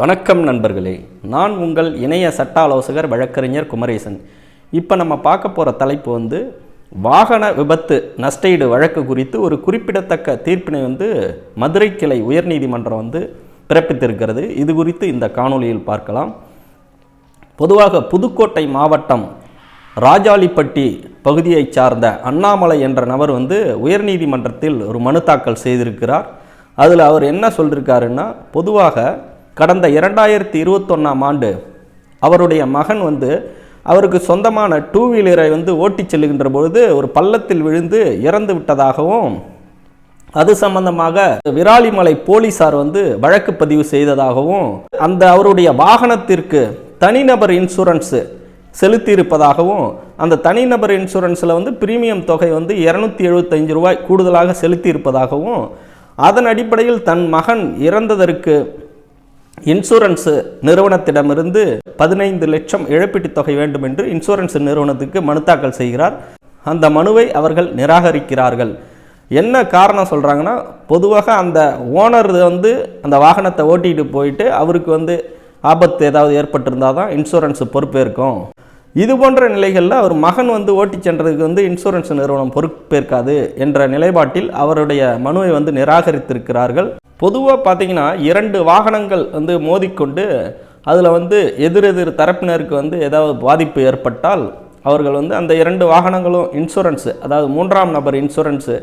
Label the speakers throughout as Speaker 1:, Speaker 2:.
Speaker 1: வணக்கம் நண்பர்களே. நான் உங்கள் இணைய சட்ட ஆலோசகர் வழக்கறிஞர் குமரேசன். இப்போ நம்ம பார்க்க போகிற தலைப்பு வந்து வாகன விபத்து நஷ்டஈடு வழக்கு குறித்து ஒரு குறிப்பிடத்தக்க தீர்ப்பினை வந்து மதுரை கிளை உயர்நீதிமன்றம் வந்து பிறப்பித்திருக்கிறது. இது குறித்து இந்த காணொளியில் பார்க்கலாம். பொதுவாக புதுக்கோட்டை மாவட்டம் ராஜாளிப்பட்டி பகுதியைச் சார்ந்த அண்ணாமலை என்ற நபர் வந்து உயர்நீதிமன்றத்தில் ஒரு மனு தாக்கல் செய்திருக்கிறார். அதில் அவர் என்ன சொல்லியிருக்காருன்னா பொதுவாக கடந்த இரண்டாயிரத்தி இருபத்தொன்னாம் ஆண்டு அவருடைய மகன் வந்து அவருக்கு சொந்தமான டூ வீலரை வந்து ஓட்டிச் செல்கின்ற பொழுது ஒரு பள்ளத்தில் விழுந்து இறந்து விட்டதாகவும் அது சம்பந்தமாக விராலிமலை போலீசார் வந்து வழக்கு பதிவு செய்ததாகவும் அந்த அவருடைய வாகனத்திற்கு தனிநபர் இன்சூரன்ஸு செலுத்தியிருப்பதாகவும் அந்த தனிநபர் இன்சூரன்ஸில் வந்து பிரீமியம் தொகை வந்து இரநூத்தி எழுபத்தஞ்சு ரூபாய் கூடுதலாக செலுத்தியிருப்பதாகவும் அதன் அடிப்படையில் தன் மகன் இறந்ததற்கு இன்சூரன்ஸ் நிறுவனத்திடமிருந்து பதினைந்து லட்சம் இழப்பீட்டுத் தொகை வேண்டும் என்று இன்சூரன்ஸ் நிறுவனத்துக்கு மனு தாக்கல் செய்கிறார். அந்த மனுவை அவர்கள் நிராகரிக்கிறார்கள். என்ன காரணம் சொல்கிறாங்கன்னா பொதுவாக அந்த ஓனர் வந்து அந்த வாகனத்தை ஓட்டிகிட்டு போயிட்டு அவருக்கு வந்து ஆபத்து ஏதாவது ஏற்பட்டிருந்தால் தான் இன்சூரன்ஸ் பொறுப்பேற்கும். இது போன்ற நிலைகளில் அவர் மகன் வந்து ஓட்டி சென்றதுக்கு வந்து இன்சூரன்ஸ் நிறுவனம் பொறுப்பேற்காது என்ற நிலைப்பாட்டில் அவருடைய மனுவை வந்து நிராகரித்திருக்கிறார்கள். பொதுவாக பார்த்தீங்கன்னா இரண்டு வாகனங்கள் வந்து மோதிக்கொண்டு அதில் வந்து எதிரெதிர் தரப்பினருக்கு வந்து ஏதாவது பாதிப்பு ஏற்பட்டால் அவர்கள் வந்து அந்த இரண்டு வாகனங்களும் இன்சூரன்ஸு அதாவது மூன்றாம் நபர் இன்சூரன்ஸு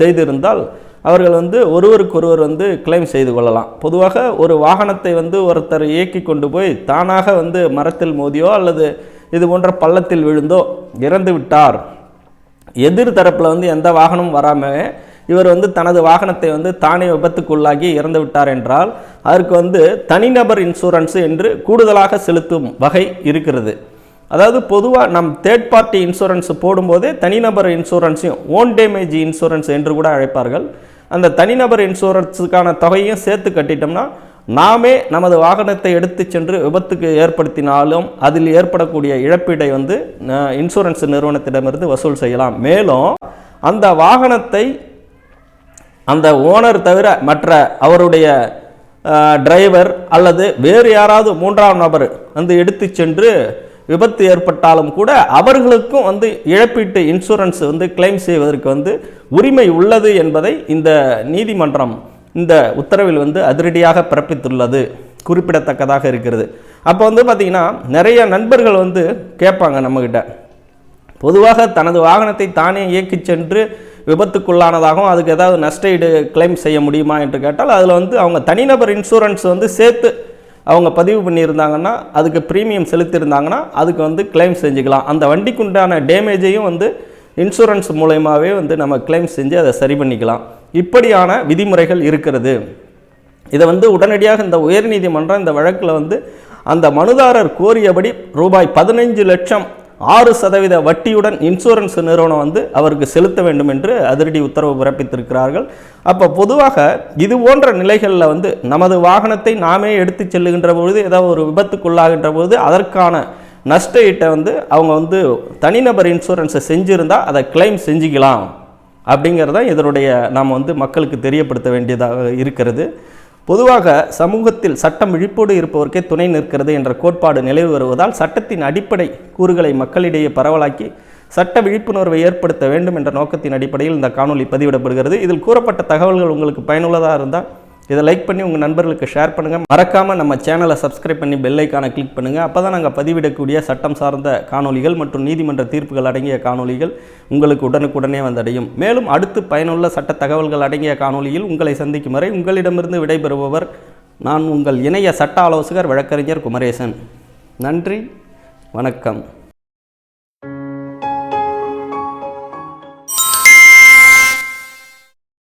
Speaker 1: செய்திருந்தால் அவர்கள் வந்து ஒருவருக்கொருவர் வந்து கிளைம் செய்து கொள்ளலாம். பொதுவாக ஒரு வாகனத்தை வந்து ஒருத்தர் இயக்கி கொண்டு போய் தானாக வந்து மரத்தில் மோதியோ அல்லது இது போன்ற பள்ளத்தில் விழுந்தோ இறந்து விட்டார். எதிர் தரப்பில் வந்து எந்த வாகனமும் வராமல் இவர் வந்து தனது வாகனத்தை வந்து தானே விபத்துக்குள்ளாகி இறந்து விட்டார் என்றால் அதற்கு வந்து தனிநபர் இன்சூரன்ஸ் என்று கூடுதலாக செலுத்தும் வகை இருக்கிறது. அதாவது பொதுவாக நம் தேர்ட் பார்ட்டி இன்சூரன்ஸ் போடும்போதே தனிநபர் இன்சூரன்ஸையும் ஓன் டேமேஜ் இன்சூரன்ஸ் என்று கூட அழைப்பார்கள். அந்த தனிநபர் இன்சூரன்ஸுக்கான தொகையும் சேர்த்து கட்டிட்டோம்னா நாமே நமது வாகனத்தை எடுத்து சென்று விபத்துக்கு ஏற்படுத்தினாலும் அதில் ஏற்படக்கூடிய இழப்பீடை வந்து இன்சூரன்ஸ் நிறுவனத்திடமிருந்து வசூல் செய்யலாம். மேலும் அந்த வாகனத்தை அந்த ஓனர் தவிர மற்ற அவருடைய டிரைவர் அல்லது வேறு யாராவது மூன்றாம் நபர் வந்து எடுத்து சென்று விபத்து ஏற்பட்டாலும் கூட அவர்களுக்கும் வந்து இழப்பீட்டு இன்சூரன்ஸ் வந்து கிளைம் செய்வதற்கு வந்து உரிமை உள்ளது என்பதை இந்த நீதிமன்றம் இந்த உத்தரவில் வந்து அதிரடியாக பிறப்பித்துள்ளது. குறிப்பிடத்தக்கதாக இருக்கிறது. அப்போ வந்து பார்த்திங்கன்னா நிறைய நண்பர்கள் வந்து கேட்பாங்க நம்மக்கிட்ட பொதுவாக தனது வாகனத்தை தானே இயக்கிச் சென்று விபத்துக்குள்ளானதாகவும் அதுக்கு ஏதாவது நஷ்டஈடு கிளைம் செய்ய முடியுமா என்று கேட்டால் அதில் வந்து அவங்க தனிநபர் இன்சூரன்ஸ் வந்து சேர்த்து அவங்க பதிவு பண்ணியிருந்தாங்கன்னா அதுக்கு ப்ரீமியம் செலுத்தியிருந்தாங்கன்னா அதுக்கு வந்து கிளைம் செஞ்சுக்கலாம். அந்த வண்டிக்குண்டான டேமேஜையும் வந்து இன்சூரன்ஸ் மூலயமாவே வந்து நம்ம கிளைம் செஞ்சு அதை சரி பண்ணிக்கலாம். இப்படியான விதிமுறைகள் இருக்கிறது. இதை வந்து உடனடியாக இந்த உயர்நீதிமன்றம் இந்த வழக்கில் வந்து அந்த மனுதாரர் கோரியபடி ரூபாய் பதினைஞ்சு லட்சம் ஆறு சதவீத வட்டியுடன் இன்சூரன்ஸ் நிறுவனம் வந்து அவருக்கு செலுத்த வேண்டும் என்று அதிரடி உத்தரவு பிறப்பித்திருக்கிறார்கள். அப்போ பொதுவாக இது போன்ற நிலைகளில் வந்து நமது வாகனத்தை நாமே எடுத்து செல்லுகின்ற பொழுது ஏதாவது ஒரு விபத்துக்குள்ளாகின்ற பொழுது அதற்கான நஷ்ட ஈட்டை வந்து அவங்க வந்து தனிநபர் இன்சூரன்ஸை செஞ்சுருந்தால் அதை கிளைம் செஞ்சுக்கலாம். அப்படிங்கிறத இதனுடைய நாம் வந்து மக்களுக்கு தெரியப்படுத்த வேண்டியதாக இருக்கிறது. பொதுவாக சமூகத்தில் சட்டம் விழிப்போடு இருப்பவருக்கே துணை நிற்கிறது என்ற கோட்பாடு நிலவி வருவதால் சட்டத்தின் அடிப்படை கூறுகளை மக்களிடையே பரவலாக்கி சட்ட விழிப்புணர்வை ஏற்படுத்த வேண்டும் என்ற நோக்கத்தின் அடிப்படையில் இந்த காணொளி பதிவிடப்படுகிறது. இதில் கூறப்பட்ட தகவல்கள் உங்களுக்கு பயனுள்ளதாக இருந்தால் இதை லைக் பண்ணி உங்கள் நண்பர்களுக்கு ஷேர் பண்ணுங்கள் மறக்காமல் நம்ம சேனலை சப்ஸ்கிரைப் பண்ணி பெல்லைக்கான கிளிக் பண்ணுங்கள் அப்போ தான் நாங்கள் பதிவிடக்கூடிய சட்டம் சார்ந்த காணொளிகள் மற்றும் நீதிமன்ற தீர்ப்புகள் அடங்கிய காணொலிகள் உங்களுக்கு உடனுக்குடனே வந்தடையும். மேலும் அடுத்து பயனுள்ள சட்ட தகவல்கள் அடங்கிய காணொலியில் உங்களை சந்திக்கும் வரை உங்களிடமிருந்து விடைபெறுபவர் நான் உங்கள் இணைய சட்ட ஆலோசகர் வழக்கறிஞர் குமரேசன். நன்றி வணக்கம்.